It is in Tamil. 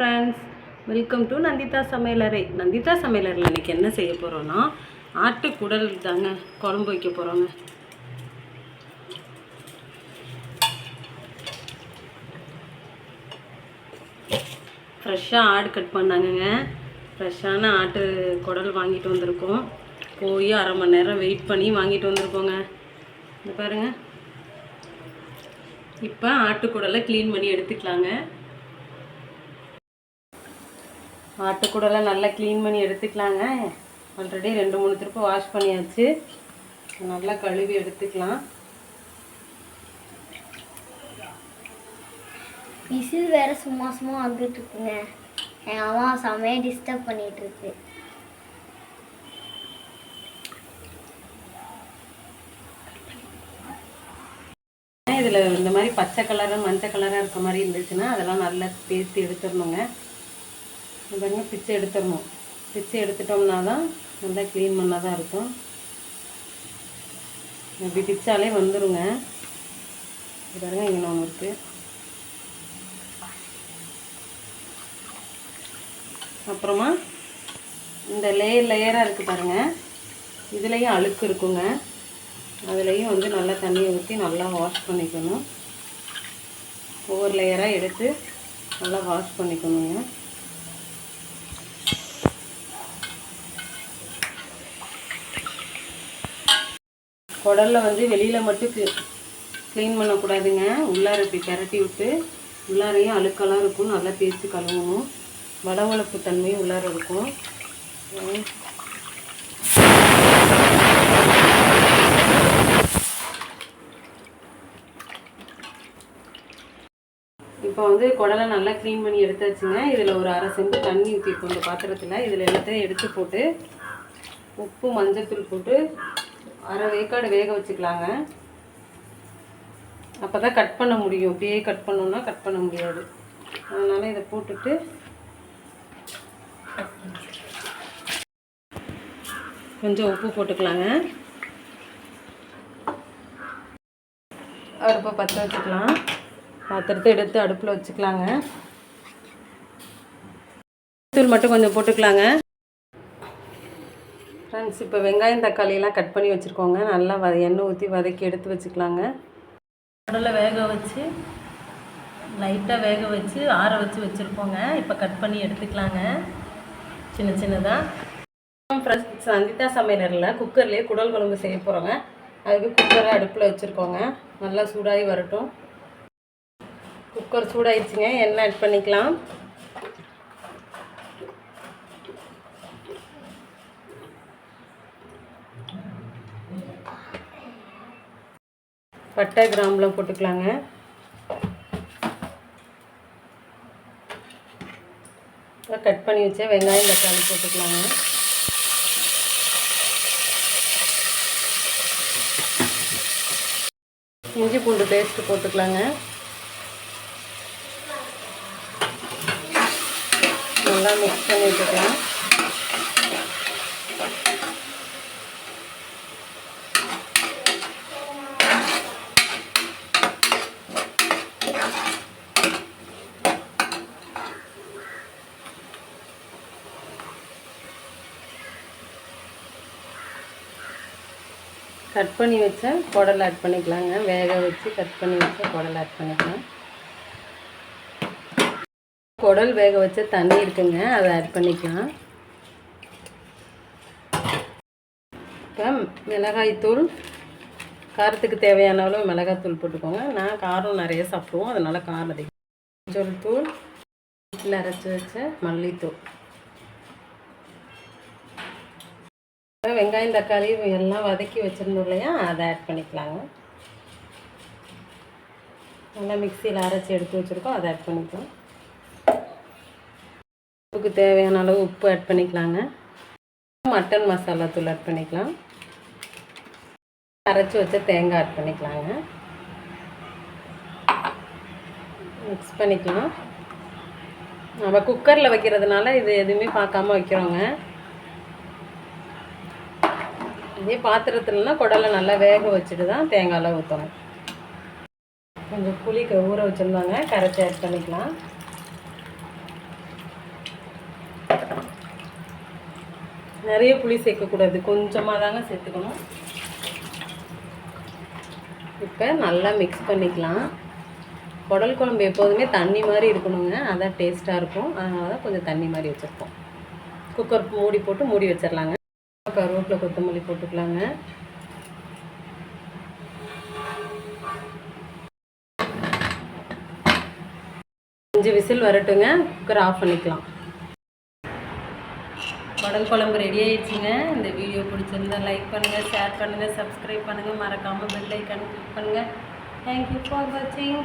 ஃப்ரெண்ட்ஸ் வெல்கம் டு நந்திதா சமையலறை நந்திதா சமையலறையில் இன்னைக்கு என்ன செய்ய போகிறோன்னா ஆட்டுக்குடல் தாங்க குழம்பு வைக்க போகிறோங்க ஃப்ரெஷ்ஷாக ஆடு கட் பண்ணாங்கங்க. ஃப்ரெஷ்ஷான ஆட்டு குடல் வாங்கிட்டு வந்திருக்கோம். போய் அரை மணி நேரம் வெயிட் பண்ணி வாங்கிட்டு வந்திருக்கோங்க. இந்த பாருங்க. இப்போ ஆட்டுக்குடலை க்ளீன் பண்ணி எடுத்துக்கலாங்க. ஆட்டுக்கூடலாம் நல்லா க்ளீன் பண்ணி எடுத்துக்கலாங்க. ஆல்ரெடி ரெண்டு மூணு திருப்ப வாஷ் பண்ணியாச்சு. நல்லா கழுவி எடுத்துக்கலாம். விசில் வேற சும்மா சும்மா வந்துட்டு இருக்குங்க. என் அம்மா செம்மையா டிஸ்டர்ப் பண்ணிட்டு இருக்கு. இதில் இந்த மாதிரி பச்சை கலரு மஞ்சள் கலராக இருக்க மாதிரி இருந்துச்சுன்னா அதெல்லாம் நல்லா பேசி எடுத்துடணுங்க. இது பிச்சை எடுத்துடணும். பிச்சை எடுத்துட்டோம்னா தான் நல்லா க்ளீன் பண்ணால் தான் இருக்கும். இப்படி பிச்சாலே வந்துருங்க. இது பாருங்க இங்கே ஒன்று இருக்குது அப்புறமா இந்த லேயர் லேயராக இருக்குது பாருங்கள் இதுலேயும் அழுக்கு இருக்குங்க. அதுலேயும் வந்து நல்லா தண்ணியை ஊற்றி நல்லா வாஷ் பண்ணிக்கணும். ஒவ்வொரு லேயராக எடுத்து நல்லா வாஷ் பண்ணிக்கணுங்க. குடலில் வந்து வெளியில் மட்டும் க்ளீன் பண்ணக்கூடாதுங்க. உள்ளார இப்படி பெரட்டி விட்டு உள்ளாரையும் அழுக்கெல்லாம் இருக்கும். நல்லா தேய்ச்சி கழுவணும். வளவளப்பு தன்மையும் உள்ளார இருக்கும். இப்போ வந்து குடலை நல்லா க்ளீன் பண்ணி எடுத்தாச்சுங்க. இதில் ஒரு அரை செம்பு தண்ணி ஊற்றிருக்கோம் இந்த பாத்திரத்தில். இதில் எல்லாத்தையும் எடுத்து போட்டு உப்பு மஞ்சள்தூள் போட்டு அரை வேக்காடு வேக வச்சுக்கலாங்க. அப்போ தான் கட் பண்ண முடியும். அப்படியே கட் பண்ணோம்னா கட் பண்ண முடியாது. அதனால் இதை போட்டுட்டு கொஞ்சம் உப்பு போட்டுக்கலாங்க. அடுப்பை பற்ற வச்சுக்கலாம். பாத்திரத்தை எடுத்து அடுப்பில் வச்சுக்கலாங்க. தூள் மட்டும் கொஞ்சம் போட்டுக்கலாங்க. ஃப்ரெண்ட்ஸ் இப்போ வெங்காயம் தக்காளியெல்லாம் கட் பண்ணி வச்சுருக்கோங்க. நல்லா வத எண்ணெய் ஊற்றி வதக்கி எடுத்து வச்சுக்கலாங்க. கடலை வேக வச்சு லைட்டாக வேக வச்சு ஆற வச்சு வச்சுருக்கோங்க. இப்போ கட் பண்ணி எடுத்துக்கலாங்க. சின்ன சின்னதாக ஃப்ரெண்ட்ஸ் சந்திதா சமையலரில் குக்கர்லேயே குடல் குழம்பு செய்ய போகிறோங்க அதுக்கு குக்கரை அடுப்பில் வச்சுருக்கோங்க. நல்லா சூடாகி வரட்டும். குக்கர் சூடாயிடுச்சுங்க. எண்ணெய் ஆட் பண்ணிக்கலாம். பட்டை கிராம்புலாம் போட்டுக்கலாங்க. கட் பண்ணி வச்ச வெங்காயம் தக்காளி போட்டுக்கலாங்க. இஞ்சி பூண்டு பேஸ்ட்டு போட்டுக்கலாங்க. நல்லா மிக்ஸ் பண்ணி விட்டுக்கலாம் கட் பண்ணி வச்ச குடல் ஆட் பண்ணிக்கலாங்க. வேக வச்சு கட் பண்ணி வச்ச குடல் ஆட் பண்ணிக்கலாம். குடல் வேக வச்ச தண்ணி இருக்குங்க. அதை ஆட் பண்ணிக்கலாம். இப்போ மிளகாய்த்தூள் காரத்துக்கு தேவையான அளவு மிளகாய்த்தூள் போட்டுக்கோங்க. நான் காரம் நிறைய சாப்பிடுவோம். அதனால் காரம் அதிகம். மஞ்சள் தூள் வீட்டில் அரைச்சி வச்ச மல்லித்தூள். அப்புறம் வெங்காயம் தக்காளி எல்லாம் வதக்கி வச்சுருந்தோம் இல்லையா? அதை ஆட் பண்ணிக்கலாங்க. நல்லா மிக்சியில் அரைச்சி எடுத்து வச்சுருக்கோம். அதை ஆட் பண்ணிக்கலாம். உப்புக்கு தேவையான அளவு உப்பு ஆட் பண்ணிக்கலாங்க. மட்டன் மசாலா தூள் ஆட் பண்ணிக்கலாம். அரைச்சி வச்ச தேங்காய் ஆட் பண்ணிக்கலாங்க. மிக்ஸ் பண்ணிக்கலாம். நம்ம குக்கரில் வைக்கிறதுனால இது எதுவுமே பார்க்காம வைக்கிறோங்க. இதே பாத்திரத்துலனா குடலை நல்லா வேக வச்சுட்டு தான் தேங்காயில் ஊற்றணும் கொஞ்சம் புளிக்க ஊற வச்சுருந்தாங்க. கரைச்சி ஆட் பண்ணிக்கலாம். நிறைய புளி சேர்க்கக்கூடாது. கொஞ்சமாக தாங்க சேர்த்துக்கணும். இப்போ நல்லா மிக்ஸ் பண்ணிக்கலாம். குடல் குழம்பு எப்போதுமே தண்ணி மாதிரி இருக்கணுங்க. அதான் டேஸ்ட்டாக இருக்கும். அதனால தான் கொஞ்சம் தண்ணி மாதிரி வச்சுருக்கோம். குக்கர் மூடி போட்டு மூடி வச்சிடலாங்க கருவேப்பிலை கொத்தமல்லி போட்டுக்கலாங்க. அஞ்சு விசில் வரட்டுங்க குக்கர் ஆஃப் பண்ணிக்கலாம். குடல் குழம்பு ரெடி ஆயிடுச்சுங்க. இந்த வீடியோ பிடிச்சிருந்தா லைக் பண்ணுங்கள் ஷேர் பண்ணுங்கள் சப்ஸ்கிரைப் பண்ணுங்கள் மறக்காமல் பெல் ஐக்கான் கிளிக் பண்ணுங்கள் தேங்க்யூ ஃபார் வாட்சிங்